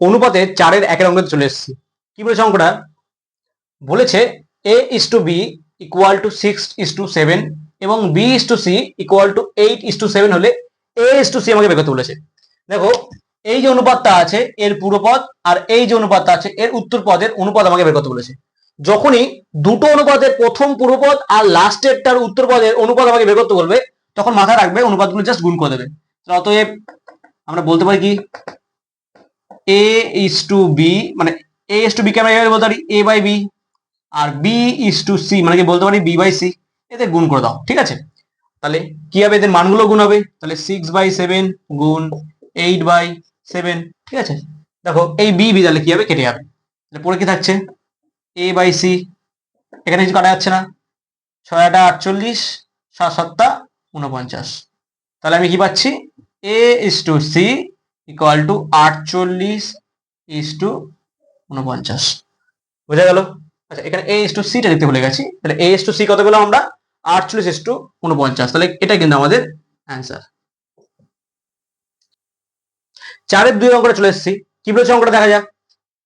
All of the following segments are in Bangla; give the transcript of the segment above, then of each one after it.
অনুপাতে চারের একের অঙ্কে চলে এসেছি। কি বলেছে অঙ্কটা? বলেছে A is to B equal to six is to seven এবং B is to C equal to eight is to seven হলে এ ইস টু সি আমাকে বের করতে বলেছে। দেখো, এই যে অনুপাতটা আছে এর পুরো পদ আর এই যে অনুপাতটা আছে এর উত্তর পদের অনুপাত আমাকে বের করতে বলেছে। যখনই দুটো অনুপাতের প্রথম পুরো পদ আর লাস্টেরটার উত্তর পদের অনুপাত আমাকে বের করতে বলবে, তখন মাথায় রাখবে অনুপাতগুলো জাস্ট গুণ করে দেবে। অতএব আমরা বলতে পারি কি? এ টু বি মানে এ বি কে আমরা এভাবে বলতে পারি? এ বাই বি আর বি টু সি মানে কি বলতে পারি? বি বাই সি এদের গুণ করে দাও, ঠিক আছে? তাহলে কি হবে? এদের মানগুলো গুণ হবে। তাহলে সিক্স বাই সেভেন গুণ এইট বাই সেভেন ঠিক আছে? দেখো, এই বি বি তাহলে কি হবে? কেটে যাবে। তাহলে পরে কি থাকছে? এ বাই সি এখানে কিছু কাটা যাচ্ছে না। ছয় আটা আটচল্লিশ, সাত সাতটা উনপঞ্চাশ তাহলে আমি কি পাচ্ছি? A is to C equal to আটচল্লিশ ইস টু উনপঞ্চাশ। বোঝা গেল? আচ্ছা এখানে এ ইস টু সিটা লিখতে ভুলে গেছি। তাহলে এ ইস টু সি কত পেলাম আমরা? আটচল্লিশ ইস টু উনপঞ্চাশ। তাহলে এটা কিন্তু আমাদের অ্যান্সার চারের দুই অঙ্কটা চলে এসেছি। কি বলেছে অঙ্কটা দেখা যাক?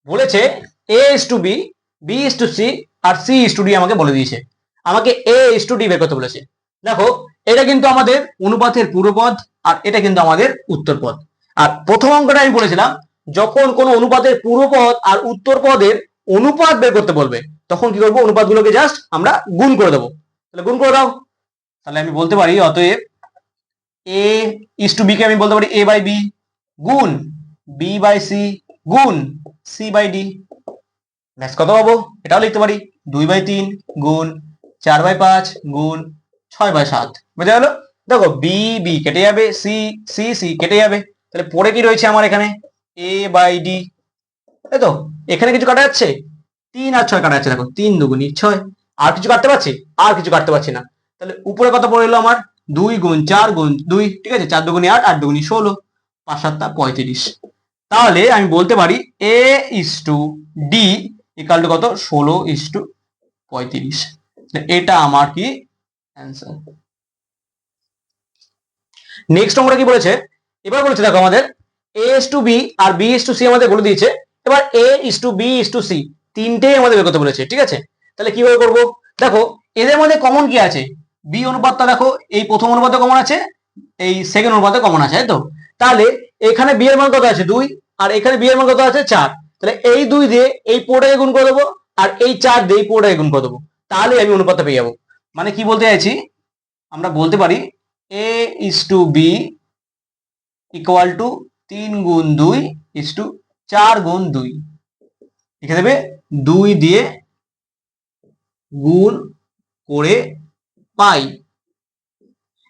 বলেছে A is to B B is to C R C is to D আমাকে বলে দিয়েছে। আমাকে এ ইস টু ডি বের করতে বলেছে। দেখো, এটা কিন্তু আমাদের অনুপাতের পূর্বপদ আর এটা কিন্তু আমাদের উত্তর পদ আর প্রথম অঙ্কটা আমি বলেছিলাম, যখন কোনো অনুপাতের পূর্বপদ আর উত্তর পদের অনুপাত বের করতে বলবে, তখন কি করব? অনুপাতগুলোকে জাস্ট আমরা গুণ করে দেবো। তাহলে গুণ করে দাও। তাহলে আমি বলতে পারি, অতএব এ ইস টু বি কে আমি বলতে পারি এ বাই বি গুণ বি বাই সি গুণ সি বাই ডি ব্যাস কত পাবো? এটাও লিখতে পারি, দুই বাই তিন গুণ চার বাই পাঁচ গুণ ছয় বাই সাত। বোঝা গেল? দেখো বি বি কেটে যাবে সি সি সি কেটে যাবে। তাহলে পরে কি রয়েছে আমার এখানে? এ বাই ডি তাই তো? এখানে কিছু কাটা যাচ্ছে? তিন আর ছয় কাটা যাচ্ছে, দেখো। তিন দুগুণি ছয়। আর কিছু কাটতে পারছি? আর কিছু কাটতে পারছি না। তাহলে উপরে কত পড়ে এলো আমার? দুই গুণ চার গুণ দুই। ঠিক আছে? চার দুগুণি আট আট দুগুণি ষোলো। পাঁচ সাতটা পঁয়ত্রিশ। তাহলে আমি বলতে পারি A is to D equal to কত? ষোলো ইস টু পঁয়ত্রিশ। এটা আমার কি অ্যান্সার নেক্সট অঙ্কটা কি বলেছে? এবার বলেছে দেখো আমাদের এ ইস টু বি আর বি ইস টু সি আমাদের বলে দিয়েছে। এবার A is to B is to C তিনটেই আমাদের বের করতে বলেছে, ঠিক আছে? তাহলে কীভাবে করব? দেখো, এদের মধ্যে কমন কি আছে? বি অনুপাতটা দেখো, এই প্রথম অনুপাতে কমন আছে, এই সেকেন্ড অনুপাতে কমন আছে, তাই তো? তাহলে এখানে বি এর মান কত আছে? দুই, আর এখানে বি এর মান কত আছে? চার। তাহলে এই দুই দিয়ে এই পোটাকে গুণ করে দেবো, আর এই চার দিয়ে এই পোটাকে গুণ করে দেবো। তাহলে আমি অনুপাতটা পেয়ে যাব। মানে কি বলতে চাইছি? আমরা বলতে পারি A is to B equal to তিন গুণ দুই ইস টু চার গুণ দুই। লিখে দেবে দুই দিয়ে গুণ করে পাই।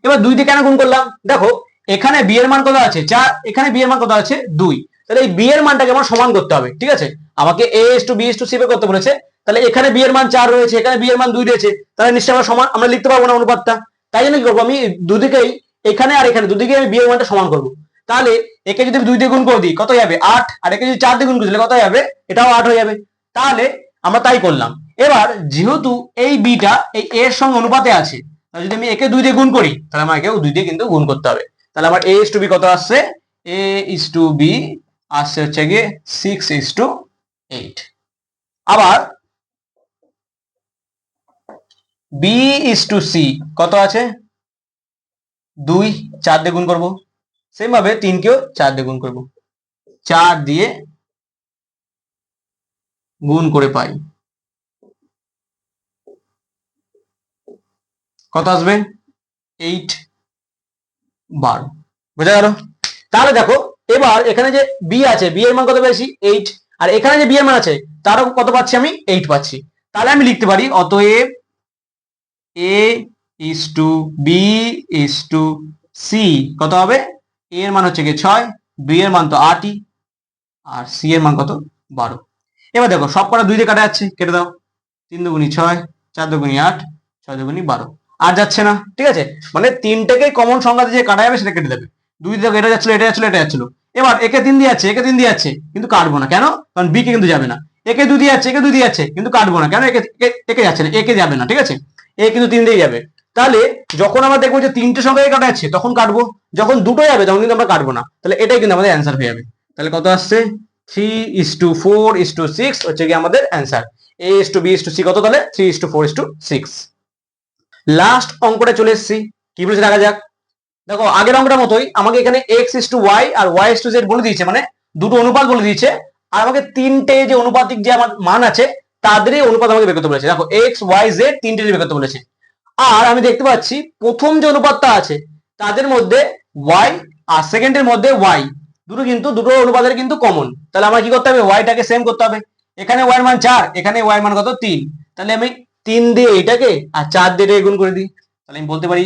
এবার দুই দিয়ে কেন গুণ করলাম? দেখো, এখানে বি এর মান কত আছে? চার, এখানে বি এর মান কত আছে? দুই। তাহলে এই বি এর মানটাকে আমার সমান করতে হবে, ঠিক আছে? আমাকে a as to b as to c করতে বলেছে। তাহলে এখানে বি এর মান চার রয়েছে, এখানে বি এর মান দুই রয়েছে। তাহলে নিশ্চয়ই আমরা সমান, আমরা লিখতে পারব না অনুপাতটা। তাই জন্য কি করব আমি দুদিকেই, এখানে আর এখানে দুদিকে আমি বি এর মানটা সমান করব। তাহলে একে যদি দুই দিয়ে গুণ করে দিই, কত যাবে? আট। আর একে যদি চার দিয়ে গুণ করি, তাহলে কত যাবে? এটাও আট হয়ে যাবে। তাহলে আমরা তাই করলাম। এবার যেহেতু এই বিটা এই এ এর সঙ্গে অনুপাতে আছে যদি আমি একে দুই দিয়ে গুণ করি, তাহলে আমাকেও দুই দিয়ে কিন্তু গুণ করতে হবে। তাহলে আমার এ ইস টু বি কত আসছে? এ ইস টু বি আসছে হচ্ছে গিয়ে সিক্স ইস টু এইট আবার বি ইস টু সি কত আছে? দুই, চার দিয়ে গুণ করব। সেম ভাবে তিনকেও চার দিয়ে গুণ করব। চার দিয়ে গুণ করে পাই। কত আসবে? এইট বারো বোঝা গেল? তাহলে দেখো, এবার এখানে যে বি আছে বি এর মান কত পেয়েছি? এইট আর এখানে যে বি এর মান আছে, তারও কত পাচ্ছি আমি? এইট পাচ্ছি। তাহলে আমি লিখতে পারি, অতএব a is to b is to c কত হবে? এ এর মান হচ্ছে কি ছয় বি এর মান তো আটই, আর সি এর মান কত? বারো। এবার দেখো, সব কটা দুই দিয়ে কাটা যাচ্ছে, কেটে দাও। তিন দুগুনি ছয়, চার দুগুনি আট, ছয় দুগুনি বারো। আর যাচ্ছে না, ঠিক আছে? মানে তিনটাকে কমন সংখ্যা যে কাটা যাবে, সেটা কেটে দেবে। দুই দিয়ে এটা যাচ্ছিল এটা যাচ্ছিল এটা যাচ্ছিল। এবার একে তিন দিয়ে যাচ্ছে, একে তিন দিয়ে যাচ্ছে, কিন্তু কাটবো না। কেন? কারণ বি কে কিন্তু যাবে না। একে দুই দিয়ে যাচ্ছে, একে দুই দিয়ে যাচ্ছে, কিন্তু কাটবো না। কেন? একে- একে যাচ্ছে না, একে যাবে না, ঠিক আছে? এ কিন্তু তিন দিয়ে যাবে। তাহলে যখন আমরা দেখব যে তিনটে সংখ্যাকে কাটা যাচ্ছে তখন কাটবো। যখন দুটো যাবে, তখন কিন্তু আমরা কাটবো না। তাহলে এটাই কিন্তু আমাদের অ্যান্সার হয়ে যাবে। তাহলে কত আসছে? Three is to four is to six হচ্ছে কি আমাদের answer a is to b is to c কত তাহলে? Three is to four is to six last অঙ্কটা চলে এসেছি। কি বলেছে দেখা যাক। দেখো, আগের অঙ্কটার মতোই আমাকে এখানে এক্স ইস টু ওয়াই আর ওয়াই ইস টু জেড বলে দিয়েছে মানে দুটো অনুপাত বলে দিয়েছে। আর আমাকে তিনটে যে অনুপাতিক যে আমার মান আছে, তাদেরই অনুপাত আমাকে বের করতে বলেছে। দেখো এক্স ওয়াই জেড তিনটে বের করতে বলেছে। আর আমি দেখতে পাচ্ছি প্রথম যে অনুপাতটা আছে, তাদের মধ্যে ওয়াই আর সেকেন্ডের মধ্যে ওয়াই দুটো কিন্তু, দুটো অনুপাতের কিন্তু কমন তাহলে আমার কি করতে হবে? ওয়াইটাকে সেম করতে হবে। এখানে ওয়াই মান চার, এখানে ওয়াই মান কত? তিন। তাহলে আমি তিন দিয়ে এইটাকে আর চার দিয়ে এটাকে গুণ করে দিই। তাহলে আমি বলতে পারি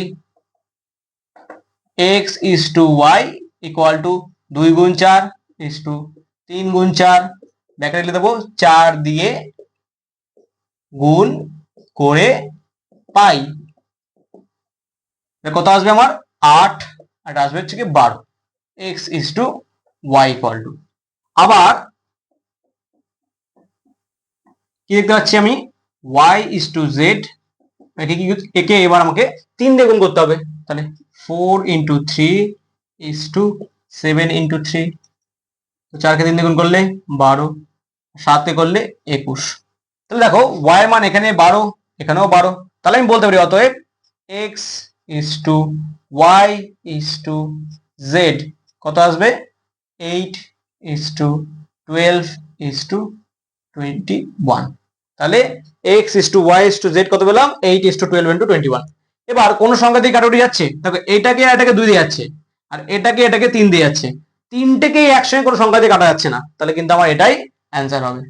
x is to y equal to দুই গুণ চার ইস টু তিন গুণ চার। ব্যাকে লিখে দেবো, চার দিয়ে গুণ করে পাই। কত আসবে আমার? আট। আর আসবে হচ্ছে কি বারো। X is to y equal to আবার কি দেখতে পাচ্ছি আমি? ওয়াই ইস টু জেড একে কি একে এবার আমাকে তিন দিয়ে করতে হবে। তাহলে four into three is to seven into three তো চারকে তিন দিয়ে করলে বারো। সাতে করলে একুশ। তাহলে দেখো ওয়াই মান এখানে বারো, এখানেও বারো। তাহলে আমি বলতে পারি অতএব x is to y is to z কত আসবে? Eight is to twelve is to twenty one তাহলে x is to y is to z কত পেলাম? Eight is to twelve into twenty one এবার কোন সংখ্যা দিয়ে কাটাকুটি যাচ্ছে? দেখো, এটাকে এটাকে দুই দিয়ে যাচ্ছে। আর এটাকে এটাকে তিন দিয়ে যাচ্ছে। তিনটেকেই একসঙ্গে কোনো সংখ্যা দিয়ে কাটা যাচ্ছে না। তাহলে কিন্তু আমার এটাই অ্যান্সার হবে।